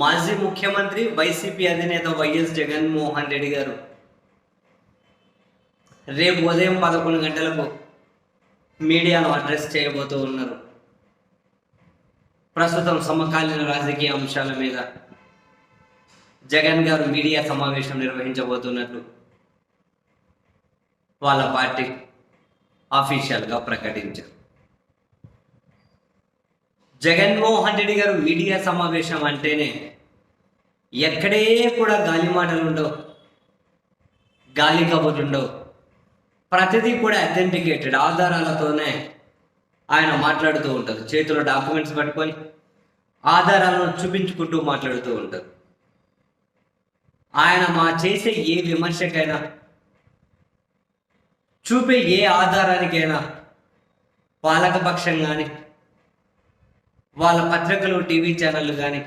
మాజీ ముఖ్యమంత్రి వైసీపీ అధినేత వైఎస్ జగన్మోహన్ రెడ్డి గారు. రేపు ఉదయం పదకొండు గంటలకు మీడియాను అడ్రస్ చేయబోతూ ఉన్నారు. ప్రస్తుతం సమకాలీన రాజకీయ అంశాల మీద జగన్ గారు మీడియా సమావేశం నిర్వహించబోతున్నట్లు వాళ్ళ పార్టీ అఫీషియల్గా ప్రకటించారు. జగన్మోహన్ రెడ్డి గారు మీడియా సమావేశం అంటేనే ఎక్కడే కూడా గాలి మాటలు ఉండవు గాలి కబుర్లు ఉండవు. ప్రతిదీ కూడా అథెంటికేటెడ్ ఆధారాలతోనే ఆయన మాట్లాడుతూ ఉంటారు. చేతిలో డాక్యుమెంట్స్ పట్టుకొని ఆధారాలను చూపించుకుంటూ మాట్లాడుతూ ఉంటారు. ఆయన మా చేసే ఏ విమర్శకైనా చూపే ఏ ఆధారానికైనా పాలకపక్షం కానీ వాళ్ళ పత్రికలు టీవీ ఛానళ్ళు కానీ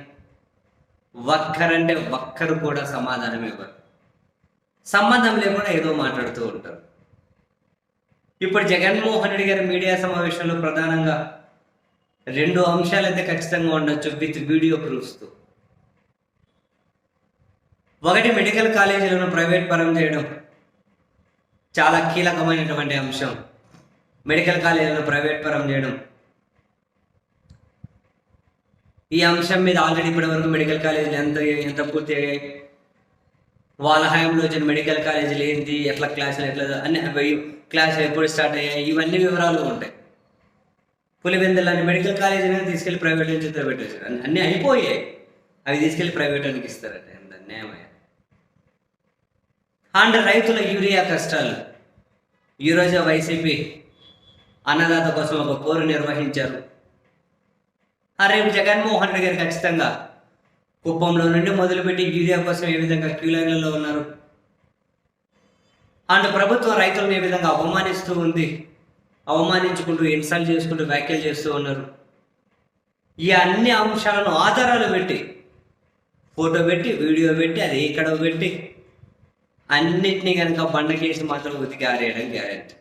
ఒక్కరంటే ఒక్కరు కూడా సమాధానం ఇవ్వరు. సంబంధం లేకుండా ఏదో మాట్లాడుతూ ఉంటారు. ఇప్పుడు జగన్మోహన్ రెడ్డి గారి మీడియా సమావేశంలో ప్రధానంగా రెండు అంశాలు అయితే ఖచ్చితంగా ఉండొచ్చు విత్ వీడియో ప్రూఫ్స్తో ఒకటి మెడికల్ కాలేజీలను ప్రైవేట్ పరం చేయడం. చాలా కీలకమైనటువంటి అంశం. మెడికల్ కాలేజీలను ప్రైవేట్ పరం చేయడం. ఈ అంశం మీద ఆల్రెడీ ఇప్పటి వరకు మెడికల్ కాలేజీలు ఎంత ఎంత పూర్తి అయ్యాయి? వాళ్ళ హయాంలో వచ్చిన మెడికల్ కాలేజీలు ఏంటి? ఎట్లా క్లాసులు ఎట్లా అన్ని క్లాసులు ఎప్పుడు స్టార్ట్ అయ్యాయి? ఇవన్నీ వివరాలు ఉంటాయి. పులివెందులని మెడికల్ కాలేజీని తీసుకెళ్ళి ప్రైవేట్ నుంచి పెట్టేసారు అన్ని- అన్నీ అయిపోయాయి. అవి తీసుకెళ్ళి ప్రైవేట్ వాళ్ళకి ఇస్తారట. ఎంత అన్యాయమయ్యా. అండ్ రైతుల యూరియా కష్టాలు. ఈరోజు వైసీపీ అన్నదాత కోసం ఒక కోరు నిర్వహించారు. రేపు జగన్మోహన్ రెడ్డి గారు ఖచ్చితంగా కుప్పంలో నుండి మొదలుపెట్టి యూరియా కోసం ఏ విధంగా క్యూలైన్లలో ఉన్నారు? అండ్ ప్రభుత్వం రైతులను ఏ విధంగా అవమానిస్తూ ఉంది? అవమానించుకుంటూ ఇన్సల్ట్ చేసుకుంటూ వ్యాఖ్యలు చేస్తూ ఉన్నారు. ఈ అన్ని అంశాలను ఆధారాలు పెట్టి ఫోటో పెట్టి వీడియో పెట్టి అది ఎక్కడ పెట్టి అన్నిటినీ కనుక బండకేసి మాత్రం ఉతికి ఆరేయడం గ్యారెంటీ.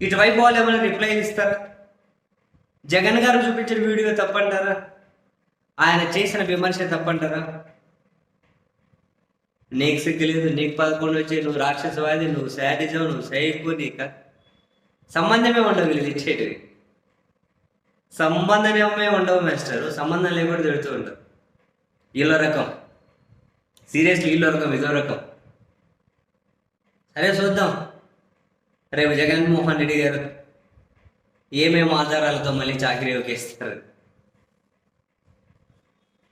ఇటువైపు వాళ్ళు ఏమైనా రిప్లై ఇస్తారా? జగన్ గారు చూపించిన వీడియో తప్పంటారా? ఆయన చేసిన విమర్శ తప్పంటారా? నీకు సిగ్గులేదు నీకు పదకొండు వచ్చి నువ్వు రాక్షసవాది నువ్వు శాడిజం నువ్వు సైకు నీక? సంబంధమే ఉండవు వీళ్ళు ఇచ్చేటివి. సంబంధమే ఉండవు మాస్టర్. సంబంధం లేకుండా తిడుతూ ఉంటావు వీళ్ళ రకం. సీరియస్లీ వీళ్ళ రకం ఇదో రకం. సరే చూద్దాం. రేపు జగన్మోహన్ రెడ్డి గారు ఏమేమి ఆధారాలతో మళ్ళీ చాకరీ ఒకేస్తారు?